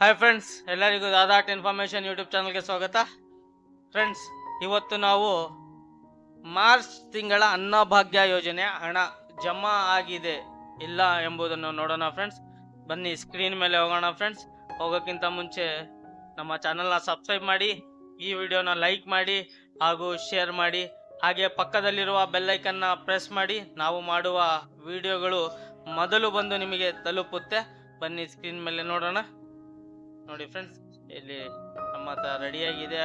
Hi friends ಎಲ್ಲರಿಗೂ ದಾದಾಟ್ information YouTube ಚಾನಲ್ಗೆ ಸ್ವಾಗತ. ಫ್ರೆಂಡ್ಸ್ ಇವತ್ತು ನಾವು ಮಾರ್ಚ್ ತಿಂಗಳ ಅನ್ನಭಾಗ್ಯ ಯೋಜನೆ ಹಣ ಜಮಾ ಆಗಿದೆ ಇಲ್ಲ ಎಂಬುದನ್ನು ನೋಡೋಣ ಫ್ರೆಂಡ್ಸ್ ಬನ್ನಿ ಸ್ಕ್ರೀನ್ ಮೇಲೆ ಹೋಗೋಣ ಫ್ರೆಂಡ್ಸ್ ಹೋಗೋಕ್ಕಿಂತ ಮುಂಚೆ ನಮ್ಮ ಚಾನಲ್ನ ಸಬ್ಸ್ಕ್ರೈಬ್ ಮಾಡಿ, ಈ ವಿಡಿಯೋನ ಲೈಕ್ ಮಾಡಿ ಹಾಗೂ ಶೇರ್ ಮಾಡಿ, ಹಾಗೆ ಪಕ್ಕದಲ್ಲಿರುವ ಬೆಲ್ಲೈಕನ್ನ ಪ್ರೆಸ್ ಮಾಡಿ. ನಾವು ಮಾಡುವ ವಿಡಿಯೋಗಳು ಮೊದಲು ಬಂದು ನಿಮಗೆ ತಲುಪುತ್ತೆ. ಬನ್ನಿ ಸ್ಕ್ರೀನ್ ಮೇಲೆ ನೋಡೋಣ. ನೋಡಿ ಫ್ರೆಂಡ್ಸ್ ಇಲ್ಲಿ ನಮ್ಮ ಹತ್ರ ರೆಡಿಯಾಗಿದೆ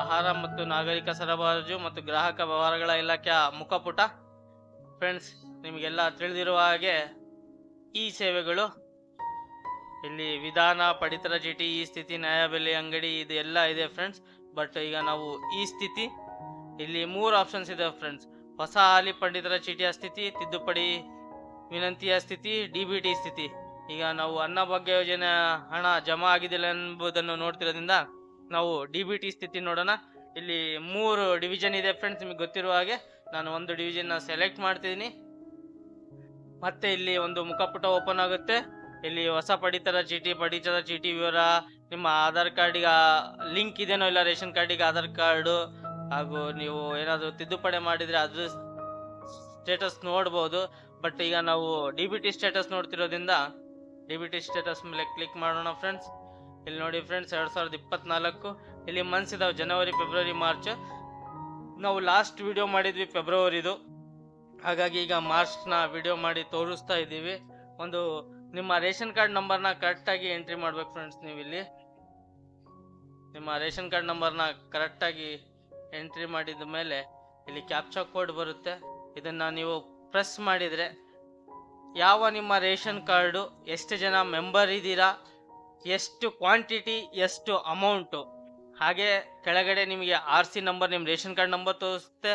ಆಹಾರ ಮತ್ತು ನಾಗರಿಕ ಸರಬರಾಜು ಮತ್ತು ಗ್ರಾಹಕ ವ್ಯವಹಾರಗಳ ಇಲಾಖೆಯ ಮುಖಪುಟ. ಫ್ರೆಂಡ್ಸ್ ನಿಮಗೆಲ್ಲ ತಿಳಿದಿರುವ ಹಾಗೆ ಈ ಸೇವೆಗಳು, ಇಲ್ಲಿ ವಿಧಾನ, ಪಡಿತರ ಚೀಟಿ, ಈ ಸ್ಥಿತಿ ನ್ಯಾಯಬೆಲೆ ಅಂಗಡಿ ಇದು ಎಲ್ಲ ಇದೆ ಫ್ರೆಂಡ್ಸ್ ಬಟ್ ಈಗ ನಾವು ಈ ಸ್ಥಿತಿ, ಇಲ್ಲಿ ಮೂರು ಆಪ್ಷನ್ಸ್ ಇದೆ ಫ್ರೆಂಡ್ಸ್ ಹೊಸ ಹಾಲಿ ಪಂಡಿತರ ಚೀಟಿಯ ಸ್ಥಿತಿ, ತಿದ್ದುಪಡಿ ವಿನಂತಿಯ ಸ್ಥಿತಿ ಡಿ ಸ್ಥಿತಿ. ಈಗ ನಾವು ಅನ್ನಭಾಗ್ಯ ಯೋಜನೆ ಹಣ ಜಮಾ ಆಗಿದಿಲ್ಲ ಎಂಬುದನ್ನು ನೋಡ್ತಿರೋದ್ರಿಂದ ನಾವು ಡಿ ಬಿ ಟಿ ಸ್ಥಿತಿ ನೋಡೋಣ. ಇಲ್ಲಿ ಮೂರು ಡಿವಿಷನ್ ಇದೆ ಫ್ರೆಂಡ್ಸ್, ನಿಮಗೆ ಗೊತ್ತಿರುವ ಹಾಗೆ ನಾನು ಒಂದು ಡಿವಿಷನ್ನ ಸೆಲೆಕ್ಟ್ ಮಾಡ್ತಿದ್ದೀನಿ. ಮತ್ತೆ ಇಲ್ಲಿ ಒಂದು ಮುಖಪುಟ ಓಪನ್ ಆಗುತ್ತೆ. ಇಲ್ಲಿ ಹೊಸ ಪಡಿತರ, ಚೀಟಿ ಪಡಿತರ, ಚೀಟಿ ವಿವರ, ನಿಮ್ಮ ಆಧಾರ್ ಕಾರ್ಡಿಗೆ ಲಿಂಕ್ ಇದೇನೋ ಇಲ್ಲ ರೇಷನ್ ಕಾರ್ಡಿಗೆ ಆಧಾರ್ ಕಾರ್ಡು, ಹಾಗೂ ನೀವು ಏನಾದರೂ ತಿದ್ದುಪಡಿ ಮಾಡಿದರೆ ಅದು ಸ್ಟೇಟಸ್ ನೋಡ್ಬೋದು. ಬಟ್ ಈಗ ನಾವು ಡಿ ಬಿ ಟಿ ಸ್ಟೇಟಸ್ ನೋಡ್ತಿರೋದ್ರಿಂದ ಡಿ ಬಿ ಟಿ ಸ್ಟೇಟಸ್ ಮೇಲೆ ಕ್ಲಿಕ್ ಮಾಡೋಣ ಫ್ರೆಂಡ್ಸ್ ಇಲ್ಲಿ ನೋಡಿ ಫ್ರೆಂಡ್ಸ್ ಎರಡು ಸಾವಿರದ ಇಪ್ಪತ್ನಾಲ್ಕು. ಇಲ್ಲಿ ಮಂತ್ಸ್ ಇದಾವೆ ಜನವರಿ ಫೆಬ್ರವರಿ ಮಾರ್ಚ್ ನಾವು ಲಾಸ್ಟ್ ವಿಡಿಯೋ ಮಾಡಿದ್ವಿ ಫೆಬ್ರವರಿದು ಹಾಗಾಗಿ ಈಗ ಮಾರ್ಚ್ನ ವಿಡಿಯೋ ಮಾಡಿ ತೋರಿಸ್ತಾ ಇದ್ದೀವಿ. ಒಂದು ನಿಮ್ಮ ರೇಷನ್ ಕಾರ್ಡ್ ನಂಬರ್ನ ಕರೆಕ್ಟಾಗಿ ಎಂಟ್ರಿ ಮಾಡ್ಬೇಕು ಫ್ರೆಂಡ್ಸ್ ನೀವು ಇಲ್ಲಿ ನಿಮ್ಮ ರೇಷನ್ ಕಾರ್ಡ್ ನಂಬರ್ನ ಕರೆಕ್ಟಾಗಿ ಎಂಟ್ರಿ ಮಾಡಿದ ಮೇಲೆ ಇಲ್ಲಿ ಕ್ಯಾಪ್ಚಾ ಕೋಡ್ ಬರುತ್ತೆ. ಇದನ್ನು ನೀವು ಪ್ರೆಸ್ ಮಾಡಿದರೆ ಯಾವ ನಿಮ್ಮ ರೇಷನ್ ಕಾರ್ಡು, ಎಷ್ಟು ಜನ ಮೆಂಬರ್ ಇದ್ದೀರಾ, ಎಷ್ಟು ಕ್ವಾಂಟಿಟಿ, ಎಷ್ಟು ಅಮೌಂಟು? ಹಾಗೆ ಕೆಳಗಡೆ ನಿಮಗೆ ಆರ್ ಸಿ ನಂಬರ್, ನಿಮ್ಮ ರೇಷನ್ ಕಾರ್ಡ್ ನಂಬರ್ ತೋರಿಸುತ್ತೆ,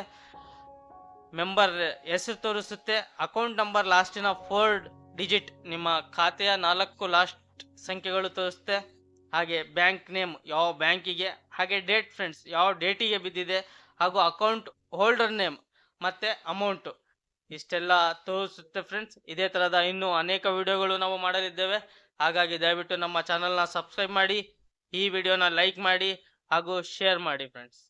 ಮೆಂಬರ್ ಹೆಸರು ತೋರಿಸುತ್ತೆ, ಅಕೌಂಟ್ ನಂಬರ್ ಲಾಸ್ಟಿನ ಫೋರ್ ಡಿಜಿಟ್, ನಿಮ್ಮ ಖಾತೆಯ ನಾಲ್ಕು ಲಾಸ್ಟ್ ಸಂಖ್ಯೆಗಳು ತೋರಿಸುತ್ತೆ, ಹಾಗೆ ಬ್ಯಾಂಕ್ ನೇಮ್ ಯಾವ ಬ್ಯಾಂಕಿಗೆ, ಹಾಗೆ ಡೇಟ್ ಫ್ರೆಂಡ್ಸ್ ಯಾವ ಡೇಟಿಗೆ ಬಿದ್ದಿದೆ, ಹಾಗೂ ಅಕೌಂಟ್ ಹೋಲ್ಡರ್ ನೇಮ್ ಮತ್ತು ಅಮೌಂಟು. ಇಷ್ಟೆಲ್ಲ ತೋರಿಸುತ್ತೆ ಫ್ರೆಂಡ್ಸ್ ಇದೇ ಥರದ ಇನ್ನೂ ಅನೇಕ ವಿಡಿಯೋಗಳು ನಾವು ಮಾಡಲಿದ್ದೇವೆ. ಹಾಗಾಗಿ ದಯವಿಟ್ಟು ನಮ್ಮ ಚಾನಲ್ನ ಸಬ್ಸ್ಕ್ರೈಬ್ ಮಾಡಿ, ಈ ವಿಡಿಯೋನ ಲೈಕ್ ಮಾಡಿ ಹಾಗೂ ಶೇರ್ ಮಾಡಿ ಫ್ರೆಂಡ್ಸ್